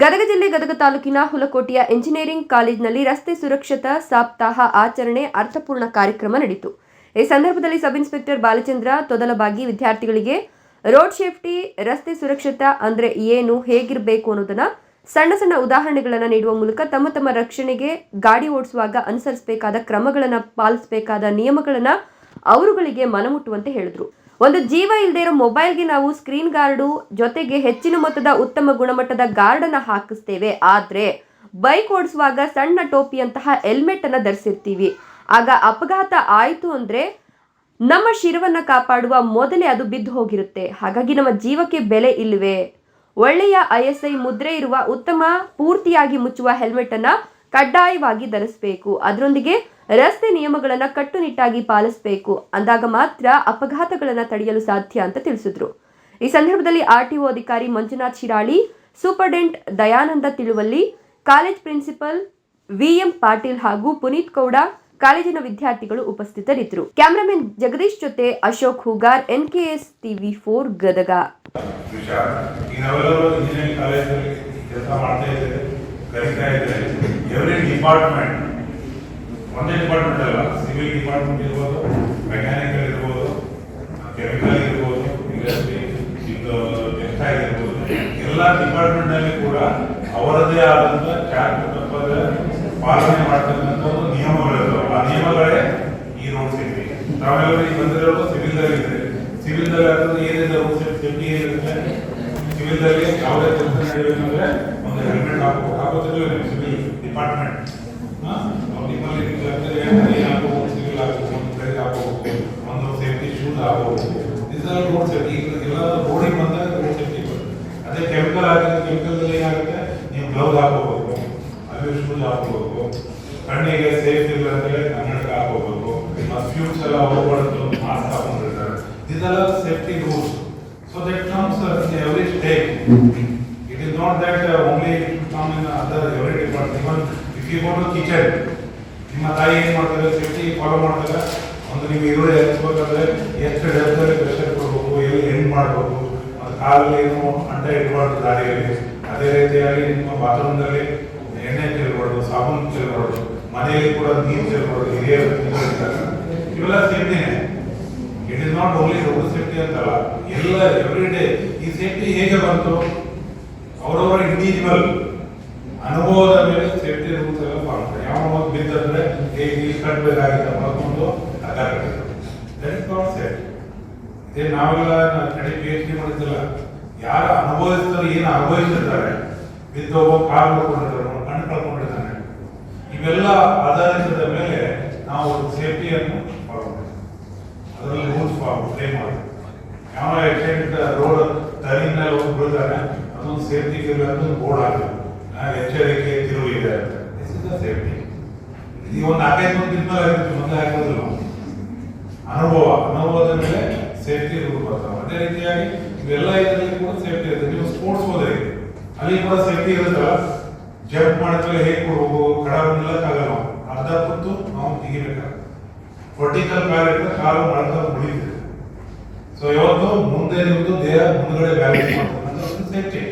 ಗದಗ ಜಿಲ್ಲೆ ಗದಗ ತಾಲೂಕಿನ ಹುಲಕೋಟೆಯ ಇಂಜಿನಿಯರಿಂಗ್ ಕಾಲೇಜಿನಲ್ಲಿ ರಸ್ತೆ ಸುರಕ್ಷತಾ ಸಪ್ತಾಹ ಆಚರಣೆ ಅರ್ಥಪೂರ್ಣ ಕಾರ್ಯಕ್ರಮ ನಡೆಯಿತು. ಈ ಸಂದರ್ಭದಲ್ಲಿ ಸಬ್ ಇನ್ಸ್ಪೆಕ್ಟರ್ ಬಾಲಚಂದ್ರ ತೊದಲಬಾಗಿ ವಿದ್ಯಾರ್ಥಿಗಳಿಗೆ ರೋಡ್ ಸೇಫ್ಟಿ, ರಸ್ತೆ ಸುರಕ್ಷತಾ ಅಂದ್ರೆ ಏನು, ಹೇಗಿರಬೇಕು ಅನ್ನೋದನ್ನ ಸಣ್ಣ ಸಣ್ಣ ಉದಾಹರಣೆಗಳನ್ನು ನೀಡುವ ಮೂಲಕ ತಮ್ಮ ತಮ್ಮ ರಕ್ಷಣೆಗೆ ಗಾಡಿ ಓಡಿಸುವಾಗ ಅನುಸರಿಸಬೇಕಾದ ಕ್ರಮಗಳನ್ನು ಪಾಲಿಸಬೇಕಾದ ನಿಯಮಗಳನ್ನು ಅವರುಗಳಿಗೆ ಮನಮುಟ್ಟುವಂತೆ ಹೇಳಿದ್ರು. ಒಂದು ಜೀವ ಇಲ್ಲದೆ ಇರೋ ಮೊಬೈಲ್ಗೆ ನಾವು ಸ್ಕ್ರೀನ್ ಗಾರ್ಡು ಜೊತೆಗೆ ಹೆಚ್ಚಿನ ಮೊತ್ತದ ಉತ್ತಮ ಗುಣಮಟ್ಟದ ಗಾರ್ಡನ್ನು ಹಾಕಿಸ್ತೇವೆ. ಆದರೆ ಬೈಕ್ ಓಡಿಸುವಾಗ ಸಣ್ಣ ಟೋಪಿಯಂತಹ ಹೆಲ್ಮೆಟ್ ಅನ್ನ ಧರಿಸಿರ್ತೀವಿ. ಆಗ ಅಪಘಾತ ಆಯಿತು ಅಂದ್ರೆ ನಮ್ಮ ಶಿರವನ್ನು ಕಾಪಾಡುವ ಮೊದಲೇ ಅದು ಬಿದ್ದು ಹೋಗಿರುತ್ತೆ. ಹಾಗಾಗಿ ನಮ್ಮ ಜೀವಕ್ಕೆ ಬೆಲೆ ಇಲ್ವೇ? ಒಳ್ಳೆಯ ಐ ಎಸ್ ಐ ಮುದ್ರೆ ಇರುವ ಉತ್ತಮ ಪೂರ್ತಿಯಾಗಿ ಮುಚ್ಚುವ ಹೆಲ್ಮೆಟ್ ಅನ್ನ ಕಡ್ಡಾಯವಾಗಿ ಧರಿಸಬೇಕು. ಅದರೊಂದಿಗೆ ರಸ್ತೆ ನಿಯಮಗಳನ್ನು ಕಟ್ಟುನಿಟ್ಟಾಗಿ ಪಾಲಿಸಬೇಕು. ಅಂದಾಗ ಮಾತ್ರ ಅಪಘಾತಗಳನ್ನು ತಡೆಯಲು ಸಾಧ್ಯ ಅಂತ ತಿಳಿಸಿದ್ರು. ಈ ಸಂದರ್ಭದಲ್ಲಿ ಆರ್ಟಿಒ ಅಧಿಕಾರಿ Manjunath Shirali, superintendent Dayananda Tiluvalli college principal VM Patil ಹಾಗೂ ಪುನೀತ್ ಗೌಡ ಕಾಲೇಜಿನ ವಿದ್ಯಾರ್ಥಿಗಳು ಉಪಸ್ಥಿತರಿದ್ದರು. ಕ್ಯಾಮರಾಮನ್ ಜಗದೀಶ್ ಜೊತೆ Ashok Hoogar NKS TV four Gadag. Department ಒಂದೇ ಡಿಪಾರ್ಟ್ಮೆಂಟ್ ಅಲ್ಲ ಸಿವಿಲ್ ಡಿಪಾರ್ಟ್ಮೆಂಟ್ ಇರ್ಬೋದು ಮೆಕ್ಯಾನಿಕಲ್ ಇರ್ಬೋದು ಕೆಮಿಕಲ್ ಇರ್ಬೋದು ಇಂಡಸ್ಟ್ರಿ ಟೆಕ್ಸ್ಟೈಲ್ ಇರ್ಬೋದು. ಎಲ್ಲ ಡಿಪಾರ್ಟ್ಮೆಂಟ್ ಅಲ್ಲಿ ಕೂಡ ಅವರದೇ ಆದಂತ ಚಾರ್ಟ್ ತಪ್ಪದ ಪಾಲನೆ ಮಾಡ್ತಕ್ಕಂಥ ನಿಯಮಗಳಿರ್ತವೆ ಆ ನಿಯಮಗಳೇ ಈ ರೋಡ್ ಸೇಫ್ಟಿ ನಾವೆಲ್ಲರೂ ಈಗ ಬಂದಿರೋದು ಸಿವಿಲ್ ದಲ್ಲಿ ಇದೆ ಸಿವಿಲ್ ಹಾಕಿದ್ರೆ ಏನಿದೆ ರೋಡ್ ಸೇಫ್ಟಿ ಏನಿರುತ್ತೆ? ಸಿವಿಲ್ ದಲ್ಲಿ ಯಾವುದೇ ಕೆಲಸ ನಡೆಯಬೇಕಂದ್ರೆ ಒಂದು ಹೆಲ್ಮೆಟ್ ಹಾಕೋ ಹಾಕೋದಿಲ್ಲ ಸಿವಿಲ್ ಡಿಪಾರ್ಟ್ಮೆಂಟ್ ನಿಮ್ಮಲ್ಲಿ ಹಾಕೋಬಹುದು ಒಂದು ಸೇಫ್ಟಿ ಶೂಸ್ ಹಾಕೋಬಹುದು ಇದೆಲ್ಲ ಎಲ್ಲ ರೋಡಿಗೆ ಬಂದಾಗ ಅದೇ ಕೆಮಿಕಲ್ ಹಾಕಿದ್ರೆ ಕೆಮಿಕಲ್ ಏನಾಗುತ್ತೆ ನೀವು ಗ್ಲೌಸ್ ಹಾಕೋಬೇಕು ಅಲ್ಲಿ ಶೂಸ್ ಹಾಕೋಬೇಕು ಇಲ್ಲ ಅಂದ್ರೆ ಕನ್ನಡಕ ಹಾಕೋಬೇಕು ಫ್ಯೂಮ್ಸ್ ಎಲ್ಲ safety rules so that comes every state it is not that only come in other department if you go to kitchen ನಿಮ್ಮ ತಾಯಿ ಏನು ಮಾಡ್ತಾರೆ ಸೇಫ್ಟಿ ಫಾಲೋ ಮಾಡ್ತಾರೆ ಒಂದು ನೀವು ಈರುಳ್ಳಿ ಹಚ್ಬೇಕಾದ್ರೆ ಎಷ್ಟು ಡೆಪ್ತಲ್ಲಿ ಪ್ರೆಷರ್ ಕೊಡಬೇಕು, ಎಲ್ಲಿ ಎಂಡ್ ಮಾಡಬೇಕು ಮತ್ತು ಕಾಲಲ್ಲಿ ಏನು ಅಂಟ ಇಟ್ಬಾರ್ದು ದಾರಿಯಲ್ಲಿ. ಅದೇ ರೀತಿಯಾಗಿ ನಿಮ್ಮ ಬಾತ್ರೂಮ್ದಲ್ಲಿ ಎಣ್ಣೆ ಚೆಲ್ಲಬಾರ್ದು ಸಾಬೂನು ಚೆಲ್ಲಬಾರ್ದು ಮನೆಯಲ್ಲಿ ಕೂಡ ನೀರು ಚೆಲ್ಲಬಾರ್ದು ಹಿರಿಯರು. ಇವೆಲ್ಲ ಸೇಫ್ಟಿನೇ. It is not only road safety ಅಂತಲ್ಲ, ಎಲ್ಲ ಎವ್ರಿ ಡೇ ಈ ಸೇಫ್ಟಿ ಹೇಗೆ ಬಂತು? ಅವರವರ ಇಂಡಿವಿಜುವಲ್ ಅನುಭವದ ಮೇಲೆ ಸೇಫ್ಟಿ ರೂಲ್ಸ್ ಎಲ್ಲ ಮಾಡ್ತಾರೆ ಯಾವ ಬಿದ್ದಂದ್ರೆ ಹೇಗೆ ಇಲ್ಲಿ ಕಟ್ಟಬೇಕಾಗಿತ್ತು ಮಾಡ್ಕೊಂಡು ಇದೇ ನಾವೆಲ್ಲ ಕಡೆ ಪಿ ಎಚ್ ಡಿ ಮಾಡಿದ್ದಿಲ್ಲ, ಯಾರು ಅನುಭವಿಸ್ತಾರೆ ಏನು ಅನುಭವಿಸಿರ್ತಾರೆ? ಬಿದ್ದು ಒಬ್ಬ ಕಾಲು ಕಳ್ಕೊಂಡಿರ್ತಾರೆ ಒಬ್ಬ ಕಣ್ಣು ಕಳ್ಕೊಂಡಿದ್ದಾನೆ ಇವೆಲ್ಲ ಆಧಾರಿಸಿದ ಮೇಲೆ ನಾವು ಸೇಫ್ಟಿಯನ್ನು ಮಾಡ್ತೀವಿ ಅದರಲ್ಲಿ ರೂಲ್ಸ್ ಪ್ಲೇ ಮಾಡಿ ಯಾವ ಆಕ್ಸಿಡೆಂಟ್ ರೋಡ್ ತರಿನಲ್ಲಿ ಹೋಗಿ ಬಿಡ್ತಾರೆ ಅದೊಂದು ಸೇಫ್ಟಿ ಬೋರ್ಡ್ ಹಾಕಬೇಕು ಎಚ್ಚರಿಕೆ ತಿರುವು ಇದೆ ಸೇಫ್ಟಿ ಈ ಒಂದು ನಾಲ್ಕೈದು ಮಂದಿ ಆಗಿರ್ತೀವಿ ಮುಂದೆ ಹಾಕಿದ್ರು ಅನುಭವ, ಅನುಭವದ ಮೇಲೆ ಸೇಫ್ಟಿ ರೂಲ್ ಬರ್ತಾವೆ ಅದೇ ರೀತಿಯಾಗಿ ಇವೆಲ್ಲ ಇದರಲ್ಲಿ ಕೂಡ ಸೇಫ್ಟಿ ಇರುತ್ತೆ. ನೀವು ಸ್ಪೋರ್ಟ್ಸ್ ಹೋದ್ರೆ ಅಲ್ಲಿ ಕೂಡ ಸೇಫ್ಟಿ ಇರುತ್ತಲ್ಲ? ಜಂಪ್ ಮಾಡಿದ್ಮೇಲೆ ಹೇಗೆ ಕೊಡ್ಬೇಕು? ಕಡ ನಿಲ್ಲಕ್ಕಾಗಲ್ಲ. ಅರ್ಧ ಕುತ್ತು ನಾವು ತೆಗಿಬೇಕಾಗುತ್ತೆ. ವರ್ಟಿಕಲ್ ಬ್ಯಾಲೆನ್ಸ್ ಕಾಲು ಮಾಡ್ತಾ ಉಳಿಯುತ್ತೆ ಸೊ ಇವತ್ತು ಮುಂದೆ ನಿಮ್ದು ದೇಹ ಮುಂದ್ಗಡೆ ಬ್ಯಾಲೆನ್ಸ್ ಮಾಡ್ತಾರೆ ಸೇಫ್ಟಿ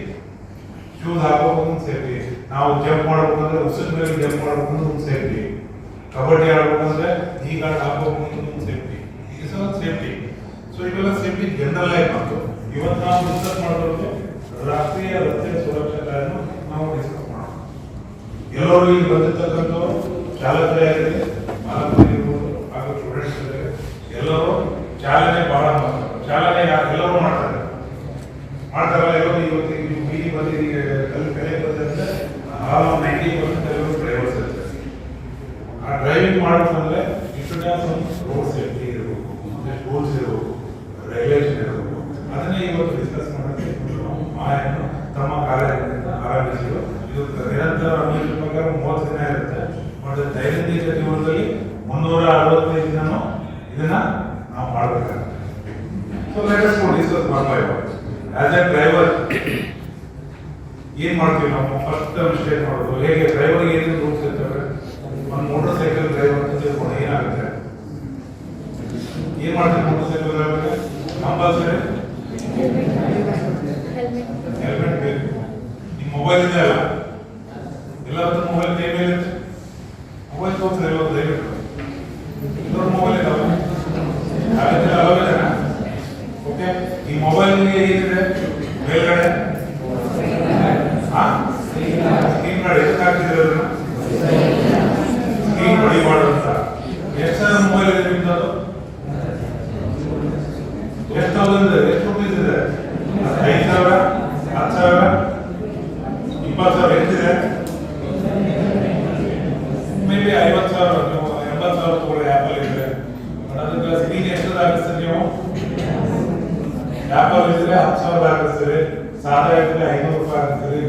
ಶೂಸ್ ಹಾಕೋಬೇಕು ಒಂದು ಸೇಫ್ಟಿ ನಾವು ಜಂಪ್ ಮಾಡ್ಬೇಕಂದ್ರೆ ಉಸಿರು ಮೇಲೆ ಜಂಪ್ ಮಾಡ್ಬೇಕಂದ್ರೆ ಒಂದು ಸೇಫ್ಟಿ ಕಬಡ್ಡಿ ಈ ಗಾಡ್ ಹಾಕೋಬೇಕು ಒಂದು ಸೇಫ್ಟಿ ಇಸ್ ಒಂದು ಸೇಫ್ಟಿ ಸೊ ಇವೆಲ್ಲ ಸೇಫ್ಟಿ ಜನರಲ್ ಆಗಿ ಬಂತು ಇವತ್ತು ನಾವು ಡಿಸ್ಕಸ್ ಮಾಡೋದು ರಾಷ್ಟ್ರೀಯ ರಸ್ತೆ ಸುರಕ್ಷತೆಯನ್ನು ನಾವು ಡಿಸ್ಕಸ್ ಮಾಡೋಣ. ಎಲ್ಲರೂ ಇಲ್ಲಿ ಬಂದಿರ್ತಕ್ಕಂಥವ್ರು ಚಾಲಕರೇ ಆಗಲಿ ಮಾಲಕರೇ ಇರ್ಬೋದು ಹಾಗೂ ಸ್ಟೂಡೆಂಟ್ಸ್ ಎಲ್ಲರೂ ಚಾಲನೆ ಬಹಳ ಚಾಲನೆ ಎಲ್ಲರೂ ಮಾಡ್ತಾರೆ. ಮಾಡ್ತಾರಲ್ಲ ಎಲ್ಲರೂ ಇವತ್ತು ನೀವು ಬೀದಿ ಈಗ ಕಲಿ ಬಂದ್ರಿಂದ ಆಲ್ ನೈಂಟಿ ಪರ್ಸೆಂಟ್ ಎಲ್ಲರೂ ಡ್ರೈವರ್ಸ್ ಆ ಡ್ರೈವಿಂಗ್ ಮಾಡಬೇಕಂದ್ರೆ ಇಷ್ಟು ರೋಡ್ ಸೇಫ್ಟಿ ಇರಬೇಕು, ಮತ್ತೆ ರೂಲ್ಸ್ ಇರಬೇಕು ರೆಗ್ಯುಲೇಷನ್ ಇರಬೇಕು. ಅದನ್ನೇ ಇವತ್ತು ಡಿಸ್ಕಸ್ ಮಾಡೋಕ್ಕೆ ಮಾಯನ್ನು ತಮ್ಮ ಕಾರ್ಯದಿಂದ ಆರಂಭಿಸಿದ್ರು. ಇದು ನಿರಂತರ ಅನುಷ್ಠಾನ ಪ್ರಕಾರ ಮೂವತ್ತು ದಿನ ಇರುತ್ತೆ. ಮತ್ತು ದೈನಂದಿನ ಜೀವನದಲ್ಲಿ ಮುನ್ನೂರ ಅರವತ್ತೈದು ದಿನ ಇದನ್ನ ನಾವು ಮಾಡಬೇಕಾಗುತ್ತೆ. So let us discuss one as a driver ಏನು ಮಾಡ್ತೀವಿ ನಾವು? ಫಸ್ಟ್ ಮಿಸ್ಟೇಕ್ ಮಾಡೋದು? ಹೇಗೆ ಡ್ರೈವರ್ಗೆ ಏನು ರೂಲ್ಸ್ ಇರ್ತವೆ? ಒಂದು ಮೋಟರ್ ಸೈಕಲ್ ಡ್ರೈವರ್ ಅಂತ ತಿಳ್ಕೊಂಡು ಏನಾಗುತ್ತೆ? ಏನ್ ಮಾಡ್ತೀವಿ ಮೋಟರ್ ಸೈಕಲ್ ಡ್ರೈವರ್ಗೆ ಕಂಪಲ್ಸರಿ ಹೆಲ್ಮೆಟ್ ಬೇಕು. ನಿಮ್ಮ ಮೊಬೈಲ್ ಇದೆ ಅಲ್ಲ? ಎಲ್ಲರದ್ದು ಮೊಬೈಲ್ ಕೈ ಮೊಬೈಲ್ ತೋರಿಸಿದ್ರೆ ತರಬೇಕು ಎಂಬತ್ತು ಸಾವಿರ ತಗೊಳ್ಳಿ ಆ್ಯಪಲ್ ಇದ್ರೆ ಅದಕ್ಕೆ ಸಿಟಿಗೆ ಎಷ್ಟು ಹಾಕಿಸ್ತೀರಿ ನೀವು ಆ್ಯಪಲ್ ಇದ್ರೆ ಹತ್ತು ಸಾವಿರ ಹಾಕಿಸ್ತೀರಿ ಸಾಲ ಇದ್ರೆ ಐನೂರು ರೂಪಾಯಿ ಹಾಕಿಸ್ತೀರಿ